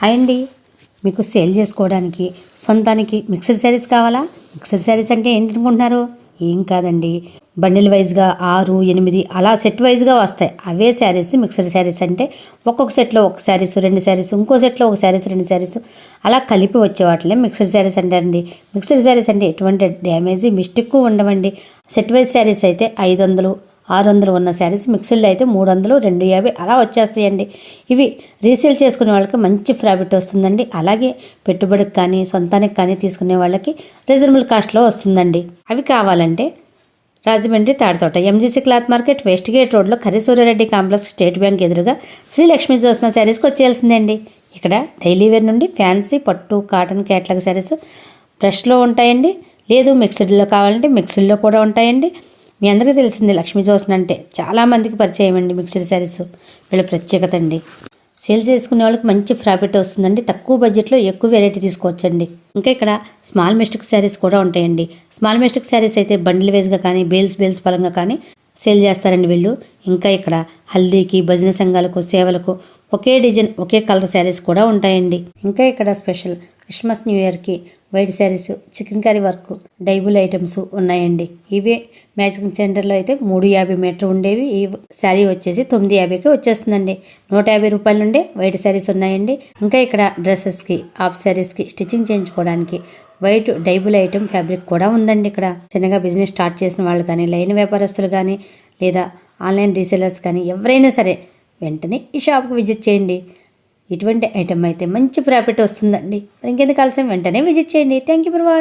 Hi అండి మీకు sale చేసుకోవడానికి సొంతానికి మిక్సర్ శారీస్ కావాలా? మిక్సర్ శారీస్ అంటే ఏంటి అనుకుంటున్నారు? ఏం కాదండి. బండిల్ వైజ్గా ఆరు ఎనిమిది అలా సెట్ వైజ్గా వస్తాయి. అవే శారీస్ మిక్సర్ శారీస్ అంటే ఒక్కొక్క సెట్లో ఒక శారీస్ రెండు శారీస్ ఇంకో సెట్లో ఒక శారీస్ రెండు శారీస్ అలా కలిపి వచ్చే వాటిని మిక్సర్ శారీస్ అంటారండి. మిక్సర్ శారీస్ అంటే ఎటువంటి డ్యామేజ్ మిస్టేక్ ఉండవండి. సెట్ వైజ్ శారీస్ అయితే ఐదు వందలు ఆరు వందలు ఉన్న శారీస్ మిక్సీలో అయితే మూడు వందలు రెండు యాభై అలా వచ్చేస్తాయండి. ఇవి రీసేల్ చేసుకునే వాళ్ళకి మంచి ప్రాఫిట్ వస్తుందండి. అలాగే పెట్టుబడికి కానీ సొంతానికి కానీ తీసుకునే వాళ్ళకి రీజనబుల్ కాస్ట్లో వస్తుందండి. అవి కావాలంటే Rajahmundry Tadathota MGC cloth market west gate రోడ్లో కరీసూర్యారెడ్డి కాంప్లెక్స్ స్టేట్ బ్యాంక్ ఎదురుగా శ్రీలక్ష్మి జోసిన జోస్న శారీస్కి వచ్చేయాల్సిందండి. ఇక్కడ డైలీ వేర్ నుండి ఫ్యాన్సీ పట్టు కాటన్ క్యాట్లాగ్ శారీస్ బ్రష్లో ఉంటాయండి. లేదు మిక్స్డ్లో కావాలంటే మిక్స్డ్లో కూడా ఉంటాయండి. మీ అందరికీ తెలిసింది లక్ష్మీ జోస్న అంటే చాలామందికి పరిచయం అండి మిక్చర్ శారీస్. వీళ్ళ ప్రత్యేకత అండి. సేల్ చేసుకునే వాళ్ళకి మంచి ప్రాఫిట్ వస్తుందండి. తక్కువ బడ్జెట్లో ఎక్కువ వెరైటీ తీసుకోవచ్చండి. ఇంకా ఇక్కడ స్మాల్ మిస్టిక్ శారీస్ కూడా ఉంటాయండి. స్మాల్ మిస్టిక్ శారీస్ అయితే బండిల్ వేస్గా కానీ బేల్స్ బేల్స్ పరంగా కానీ సేల్ చేస్తారండి వీళ్ళు. ఇంకా ఇక్కడ హల్దీకి భజన సంఘాలకు సేవలకు ఒకే డిజైన్ ఒకే కలర్ శారీస్ కూడా ఉంటాయండి. ఇంకా ఇక్కడ స్పెషల్ క్రిస్మస్ న్యూ ఇయర్కి white saris chicken curry work డైబుల్ items ఉన్నాయండి. ఇవే మ్యాచింగ్ సెంటర్లో అయితే మూడు యాభై మీటర్ ఉండేవి. ఈ శారీ వచ్చేసి తొమ్మిది యాభైకి వచ్చేస్తుందండి. నూట యాభై రూపాయల నుండే వైట్ శారీస్ ఉన్నాయండి. ఇంకా ఇక్కడ డ్రెస్సెస్కి హాఫ్ శారీస్కి స్టిచ్చింగ్ చేయించుకోవడానికి వైట్ డైబుల్ ఐటమ్ ఫ్యాబ్రిక్ కూడా ఉందండి ఇక్కడ. చిన్నగా బిజినెస్ స్టార్ట్ చేసిన వాళ్ళు కానీ లైన్ వ్యాపారస్తులు కానీ లేదా ఆన్లైన్ రీసెలర్స్ కానీ ఎవరైనా సరే వెంటనే ఈ షాప్కి విజిట్ చేయండి. ఇటువంటి ఐటమ్ అయితే మంచి ప్రాఫిట్ వస్తుందండి. మరి ఇంకెందుకు కలిసి వెంటనే విజిట్ చేయండి. Thank you for watch